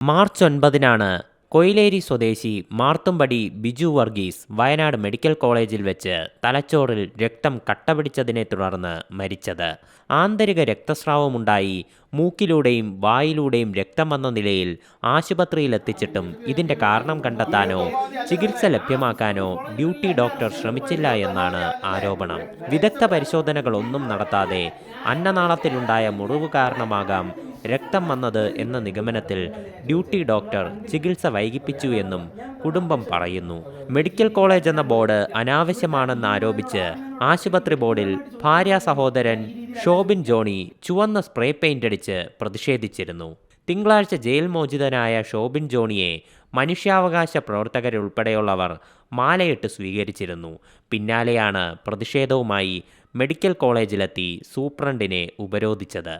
March ഒൻപതിനാണ് കൊയിലേരി സ്വദേശി Marthumpadi Biju Varghese Wayanad medical കോളേജിൽ വെച്ച് തലച്ചോറിൽ രക്തം കട്ടപിടിച്ചതിനെ തുടർന്ന് മരിച്ചത്. ആന്തരിക രക്തസ്രാവമുണ്ടായി. മൂക്കിലൂടെയും വായിലൂടെയും രക്തം വന്ന നിലയിൽ ആശുപത്രിയിലെത്തിച്ചിട്ടും ഇതിന്റെ കാരണം കണ്ടെത്താനോ ചികിത്സ ലഭ്യമാക്കാനോ ഡ്യൂട്ടി ഡോക്ടർ ശ്രമിച്ചില്ല എന്നാണ് ആരോപണം. വിദഗ്ധ പരിശോധനകളൊന്നും നടത്താതെ അന്നനാളത്തിലുണ്ടായ മുറിവ് കാരണമാകാം രക്തം വന്നത് എന്ന നിഗമനത്തിൽ ഡ്യൂട്ടി ഡോക്ടർ ചികിത്സ വൈകിപ്പിച്ചു എന്നും കുടുംബം പറയുന്നു. മെഡിക്കൽ കോളേജ് എന്ന ബോർഡ് അനാവശ്യമാണെന്ന് ആരോപിച്ച് ആശുപത്രി ബോർഡിൽ ഭാര്യ സഹോദരൻ ഷോബിൻ ജോണി ചുവന്ന സ്പ്രേ പെയിന്റ് അടിച്ച് പ്രതിഷേധിച്ചിരുന്നു. തിങ്കളാഴ്ച ജയിൽ മോചിതനായ ഷോബിൻ ജോണിയെ മനുഷ്യാവകാശ പ്രവർത്തകരുൾപ്പെടെയുള്ളവർ മാലയിട്ട് സ്വീകരിച്ചിരുന്നു. പിന്നാലെയാണ് പ്രതിഷേധവുമായി മെഡിക്കൽ കോളേജിലെത്തി സൂപ്രണ്ടിനെ ഉപരോധിച്ചത്.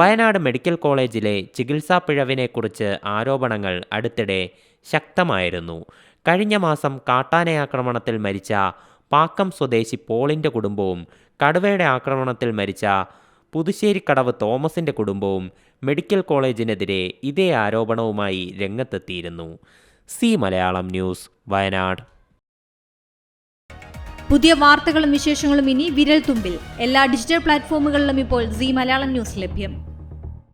വയനാട് മെഡിക്കൽ കോളേജിലെ ചികിത്സാ പിഴവിനെക്കുറിച്ച് ആരോപണങ്ങൾ അടുത്തിടെ ശക്തമായിരുന്നു. കഴിഞ്ഞ മാസം കാട്ടാനയാക്രമണത്തിൽ മരിച്ച പാക്കം സ്വദേശി പോളിന്റെ കുടുംബവും കടുവയുടെ ആക്രമണത്തിൽ മരിച്ച പുതുശ്ശേരിക്കടവ് തോമസിന്റെ കുടുംബവും മെഡിക്കൽ കോളേജിനെതിരെ ഇതേ ആരോപണവുമായി രംഗത്തെത്തിയിരുന്നു. C Malayalam news Wayanad. പുതിയ വാർത്തകളും വിശേഷങ്ങളും ഇനി വിരൽ തുമ്പിൽ എല്ലാ ഡിജിറ്റൽ പ്ലാറ്റ്ഫോമുകളിലും ഇപ്പോൾ സി മലയാളം ന്യൂസ് ലഭ്യം.